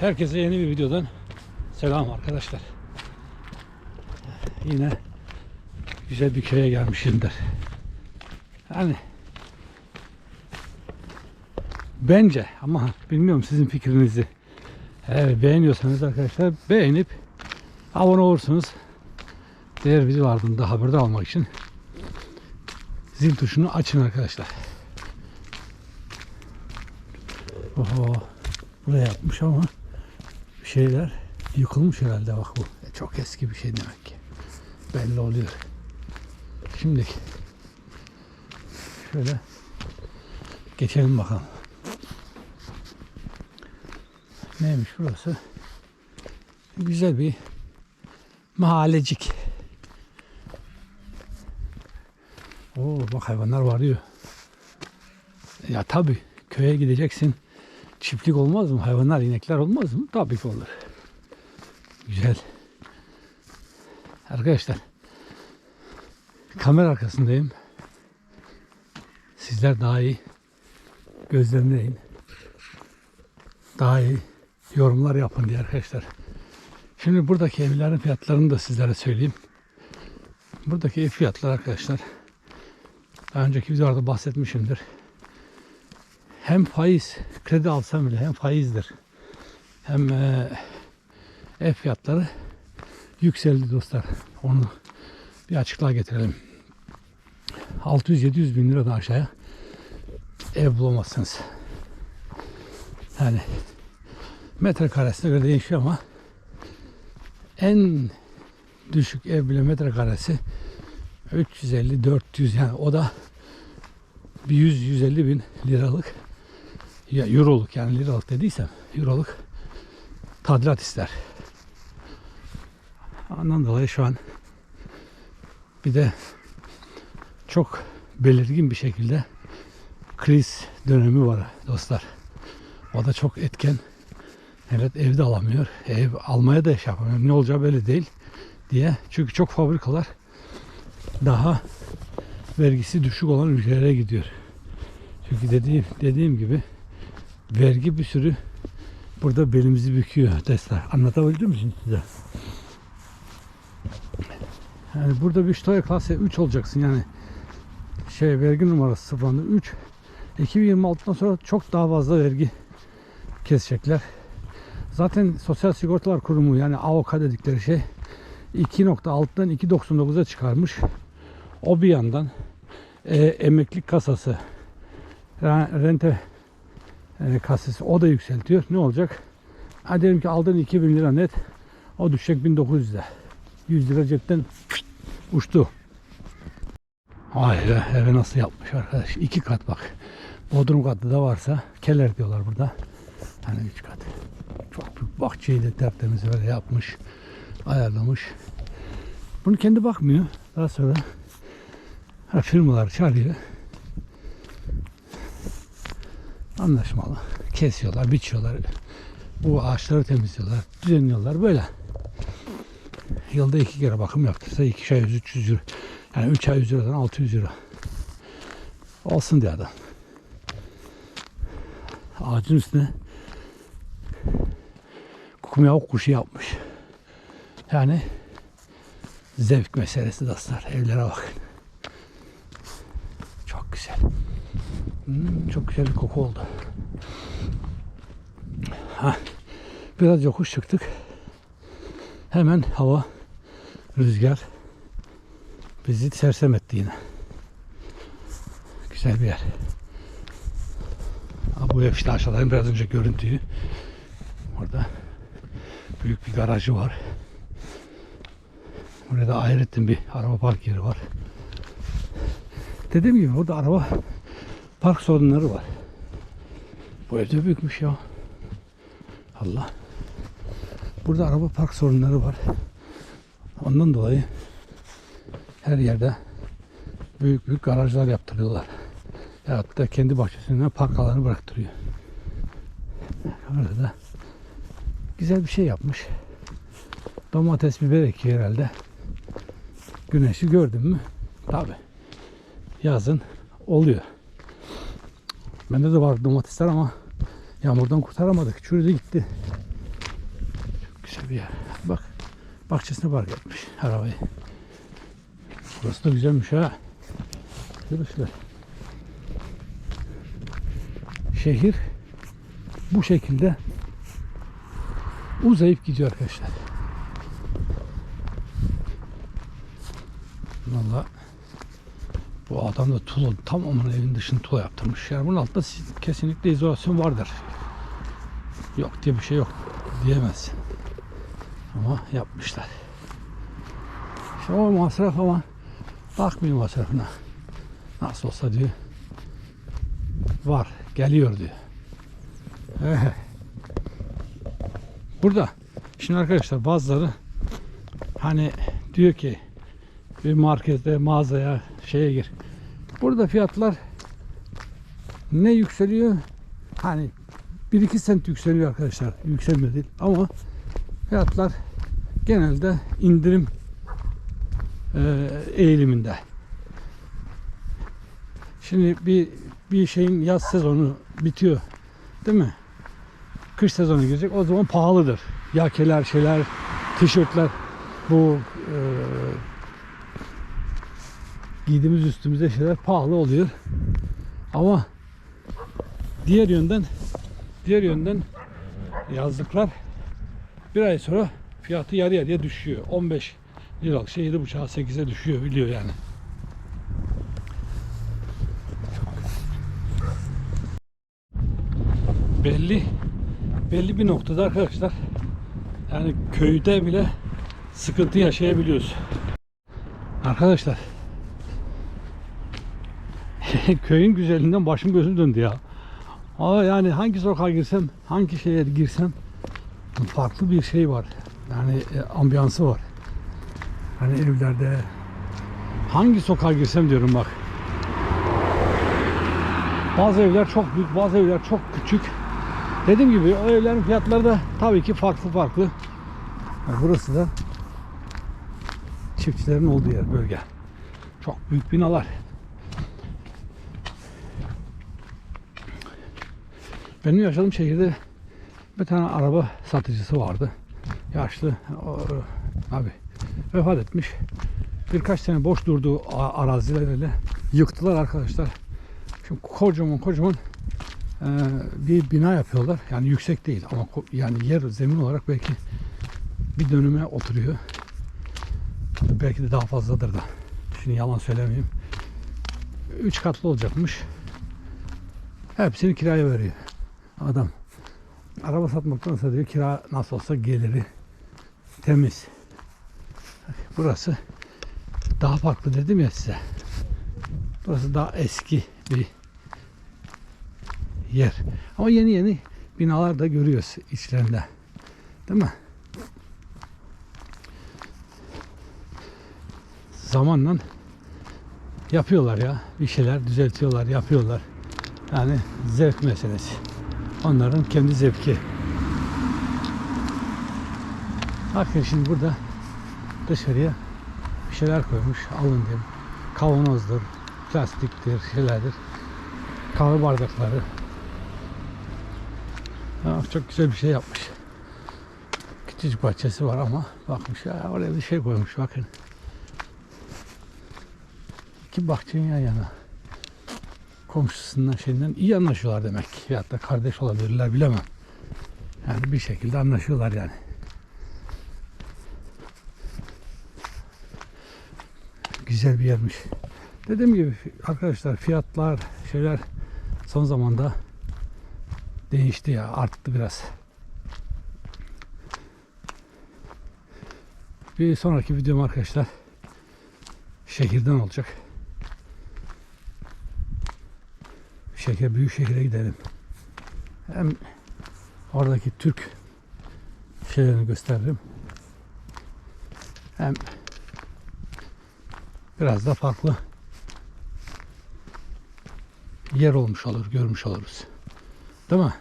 Herkese yeni bir videodan selam arkadaşlar. Yine güzel bir köye gelmişimdir. Yani bence ama bilmiyorum sizin fikrinizi. Eğer beğeniyorsanız arkadaşlar beğenip abone olursunuz. Diğer videolardan da haberdar olmak için zil tuşunu açın arkadaşlar. Oho. Buraya yapmış ama şeyler yıkılmış herhalde bak bu. E, Çok eski bir şey demek ki. Belli oluyor. Şimdi şöyle geçelim bakalım. Neymiş burası? Güzel bir mahallecik. Oo bak hayvanlar varıyor. Ya tabi köye gideceksin. Çiftlik olmaz mı? Hayvanlar, inekler olmaz mı? Tabii ki olur. Güzel. Arkadaşlar kamera arkasındayım. Sizler daha iyi gözlemleyin. Daha iyi yorumlar yapın diye arkadaşlar. Şimdi buradaki evlerin fiyatlarını da sizlere söyleyeyim. Buradaki ev fiyatları arkadaşlar daha önceki videolarda bahsetmişimdir. Hem faiz, kredi alsam bile hem faizdir. Hem e, ev fiyatları yükseldi dostlar. Onu bir açıklığa getirelim. 600-700 bin liradan aşağıya ev bulamazsınız. Yani metrekaresine göre değişiyor ama en düşük ev bile metrekaresi 350-400 yani o da bir 100-150 bin liralık ya euroluk yani liralık dediysem euroluk tadilat ister. Ondan dolayı şu an bir de çok belirgin bir şekilde kriz dönemi var dostlar. O da çok etken. Evet evde alamıyor. Ev almaya da iş yapamıyor. Ne olacağı belli değil diye. Çünkü çok fabrikalar daha vergisi düşük olan ülkelere gidiyor. Çünkü dediğim dediğim gibi vergi bir sürü burada belimizi büküyor testler. Anlatabildim mi şimdi size? Yani burada bir Steuer klase 3 olacaksın yani şey vergi numarası sıfırlandı 3 2026'dan sonra çok daha fazla vergi kesecekler. Zaten Sosyal Sigortalar Kurumu yani AOK dedikleri şey 2.6'dan 2.99'a çıkarmış. O bir yandan e, emeklilik kasası re- rente e, kasası o da yükseltiyor. Ne olacak? Ha diyelim ki aldığın 2000 lira net o düşecek 1900'e. 100 lira cepten uçtu. Be eve nasıl yapmış arkadaş. iki kat bak. Bodrum katı da varsa keller diyorlar burada. Hani üç kat. Çok büyük bahçeyi de tertemiz böyle yapmış. Ayarlamış. Bunu kendi bakmıyor. Daha sonra ha, firmalar çağırıyor. Anlaşmalı. Kesiyorlar, biçiyorlar. Bu ağaçları temizliyorlar, düzenliyorlar böyle. Yılda iki kere bakım yaptırsa iki ay 300 euro. Yani 3 ay 100 liradan 600 euro. Olsun diye adam. Ağacın üstüne kumyavuk kuşu yapmış. Yani zevk meselesi dostlar. Evlere bakın. Çok güzel. Hmm, çok güzel bir koku oldu. Ha, biraz yokuş çıktık. Hemen hava, rüzgar bizi sersem etti yine. Güzel bir yer. Ha, bu ev işte aşağıdan biraz önce görüntüyü. Orada büyük bir garajı var. Burada Hayrettin bir araba park yeri var. Dediğim gibi burada araba park sorunları var. Bu evde büyükmüş ya. Allah. Burada araba park sorunları var. Ondan dolayı her yerde büyük büyük garajlar yaptırıyorlar. Ya da kendi bahçesine park alanı bıraktırıyor. Orada da güzel bir şey yapmış. Domates biber ekiyor herhalde. Güneşi gördün mü? Tabi. Yazın oluyor. Bende de var domatesler ama yağmurdan kurtaramadık. Çürüdü gitti. güzel bir yer. Bak bahçesine park etmiş arabayı. Burası da güzelmiş ha. Arkadaşlar. Şehir bu şekilde uzayıp gidiyor arkadaşlar. Valla bu adam da tuğla tamamen evin dışını tuğla yaptırmış. Yani bunun altında kesinlikle izolasyon vardır. Yok diye bir şey yok diyemez. Ama yapmışlar. İşte o masraf ama bakmıyor masrafına. Nasıl olsa diyor. Var, geliyor diyor. Ehe. Burada şimdi arkadaşlar bazıları hani diyor ki bir markete, mağazaya, şeye gir. Burada fiyatlar ne yükseliyor? Hani 1-2 sent yükseliyor arkadaşlar. Yükselmiyor değil. Ama fiyatlar genelde indirim e, eğiliminde. Şimdi bir bir şeyin yaz sezonu bitiyor. Değil mi? Kış sezonu girecek. O zaman pahalıdır. Yakeler, şeyler, tişörtler bu e, giydiğimiz üstümüzde şeyler pahalı oluyor. Ama diğer yönden diğer yönden yazlıklar bir ay sonra fiyatı yarı yarıya düşüyor. 15 liralık şey 7,5'a 8'e düşüyor biliyor yani. Belli belli bir noktada arkadaşlar yani köyde bile sıkıntı yaşayabiliyoruz. Arkadaşlar köyün güzelliğinden başım gözüm döndü ya. Ama yani hangi sokağa girsem, hangi şeye girsem farklı bir şey var. Yani e, ambiyansı var. Hani evlerde hangi sokağa girsem diyorum bak. Bazı evler çok büyük, bazı evler çok küçük. Dediğim gibi o evlerin fiyatları da tabii ki farklı farklı. Burası da çiftçilerin olduğu yer, bölge. Çok büyük binalar. Benim yaşadığım şehirde bir tane araba satıcısı vardı. Yaşlı o, abi vefat etmiş. Birkaç sene boş durduğu arazilerle yıktılar arkadaşlar. Şimdi kocaman kocaman e, bir bina yapıyorlar. Yani yüksek değil ama yani yer zemin olarak belki bir dönüme oturuyor. Belki de daha fazladır da. Şimdi yalan söylemeyeyim. Üç katlı olacakmış. Hepsini kiraya veriyor adam. Araba satmaktansa diyor kira nasıl olsa geliri temiz. Burası daha farklı dedim ya size. Burası daha eski bir yer. Ama yeni yeni binalar da görüyoruz içlerinde. Değil mi? Zamanla yapıyorlar ya. Bir şeyler düzeltiyorlar, yapıyorlar. Yani zevk meselesi. Onların kendi zevki. Bakın şimdi burada dışarıya bir şeyler koymuş. Alın diyeyim. Kavanozdur, plastiktir, şeylerdir. Kahve bardakları. Ha, çok güzel bir şey yapmış. Küçücük bahçesi var ama bakmış ya oraya bir şey koymuş bakın. İki bahçenin yan yana komşusundan şeyinden iyi anlaşıyorlar demek. Ya da kardeş olabilirler bilemem. Yani bir şekilde anlaşıyorlar yani. Güzel bir yermiş. Dediğim gibi arkadaşlar fiyatlar şeyler son zamanda değişti ya arttı biraz. Bir sonraki videom arkadaşlar şehirden olacak. Şeker büyük şehire gidelim. Hem oradaki Türk şeylerini gösteririm. Hem biraz da farklı yer olmuş olur, görmüş oluruz. Değil mi?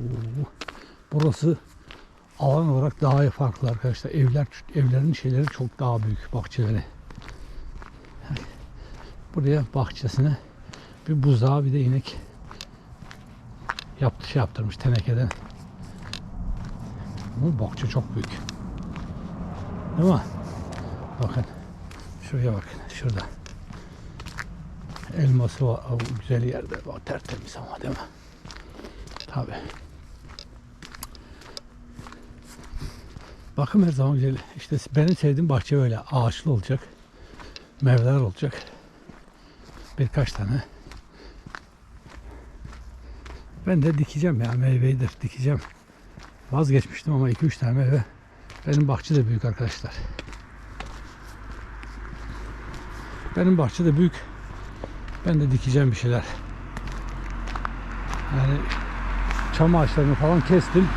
Oo, Burası alan olarak daha farklı arkadaşlar. Evler evlerin şeyleri çok daha büyük bahçeleri. Buraya bahçesine bir buzağı bir de inek yaptı şey yaptırmış tenekeden. Ama bahçe çok büyük. Değil mi? Bakın. Şuraya bakın. Şurada. Elması var. O güzel yerde. O tertemiz ama değil mi? Tabi. Bakım her zaman güzel. İşte benim sevdiğim bahçe böyle ağaçlı olacak. Meyveler olacak. Birkaç tane. Ben de dikeceğim ya meyveyidir dikeceğim. Vazgeçmiştim ama 2-3 tane meyve. Benim bahçe de büyük arkadaşlar. Benim bahçe de büyük. Ben de dikeceğim bir şeyler. Yani çam ağaçlarını falan kestim.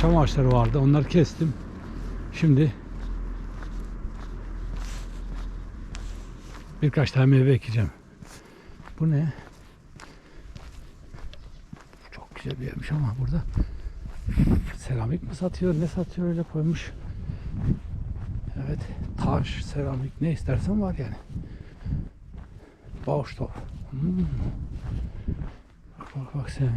Çam ağaçları vardı. Onları kestim. Şimdi birkaç tane meyve ekeceğim. Bu ne? Çok güzel bir yermiş ama burada seramik mi satıyor ne satıyor öyle koymuş. Evet taş, seramik ne istersen var yani. Baustoff. Hmm. Bak bak bak sen.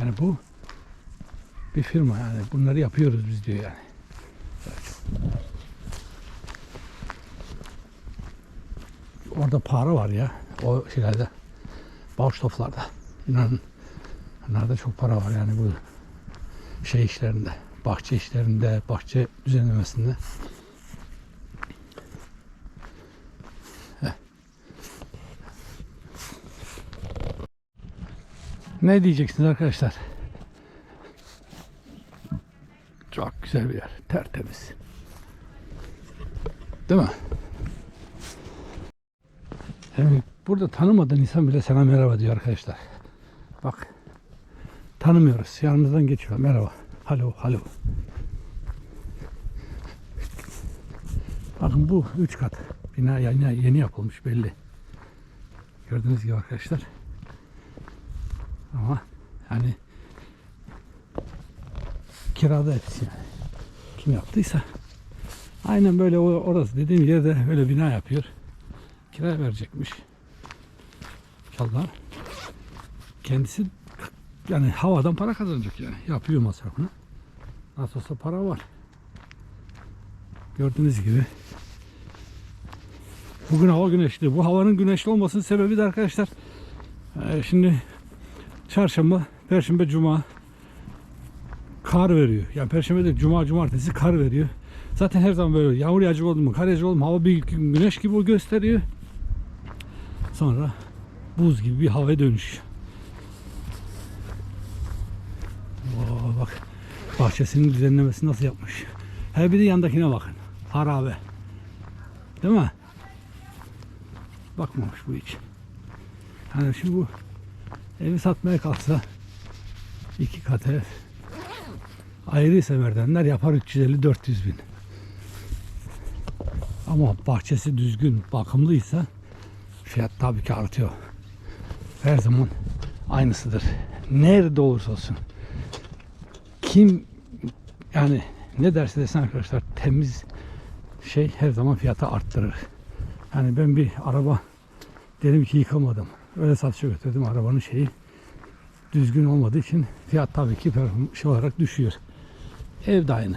Yani bu bir firma yani bunları yapıyoruz biz diyor yani. Orada para var ya o şeylerde Baustoff'larda. İnanın onlarda çok para var yani bu şey işlerinde, bahçe işlerinde, bahçe düzenlemesinde. Ne diyeceksiniz arkadaşlar? Çok güzel bir yer, tertemiz. Değil mi? Yani burada tanımadığın insan bile sana merhaba diyor arkadaşlar. Bak. Tanımıyoruz. Yanımızdan geçiyor. Merhaba. Halo, halo. Bakın bu üç kat. Bina yeni, yeni yapılmış belli. Gördüğünüz gibi arkadaşlar. Ama yani kirada hepsi yani. Kim yaptıysa. Aynen böyle orası dediğim yerde öyle bina yapıyor. Kira verecekmiş. İnşallah. Kendisi yani havadan para kazanacak yani. Yapıyor masrafını. Nasıl olsa para var. Gördüğünüz gibi. Bugün hava güneşli. Bu havanın güneşli olmasının sebebi de arkadaşlar e, şimdi çarşamba, perşembe, cuma kar veriyor. Yani perşembe de cuma, cumartesi kar veriyor. Zaten her zaman böyle yağmur yağacak oldu mu, kar yağacak oldu mu hava bir gün güneş gibi gösteriyor. Sonra buz gibi bir hava dönüş. Oo, bak bahçesinin düzenlemesi nasıl yapmış. Her bir de yandakine bakın. Harabe. Değil mi? Bakmamış bu hiç. Yani şimdi bu evi satmaya kalksa iki kat ev ayrıysa merdivenler yapar 350-400 bin. Ama bahçesi düzgün, bakımlıysa fiyat tabii ki artıyor. Her zaman aynısıdır. Nerede olursa olsun. Kim yani ne derse desin arkadaşlar temiz şey her zaman fiyatı arttırır. Yani ben bir araba dedim ki yıkamadım. Öyle satışa götürdüm arabanın şeyi düzgün olmadığı için fiyat tabii ki şey olarak düşüyor. Ev de aynı.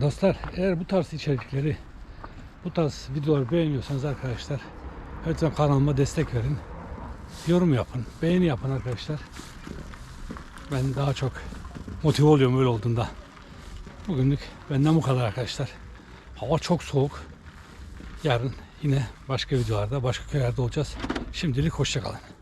Dostlar eğer bu tarz içerikleri bu tarz videoları beğeniyorsanız arkadaşlar lütfen kanalıma destek verin. Yorum yapın. Beğeni yapın arkadaşlar. Ben daha çok motive oluyorum öyle olduğunda. Bugünlük benden bu kadar arkadaşlar. Hava çok soğuk. Yarın yine başka videolarda başka köylerde olacağız. Şimdilik hoşçakalın.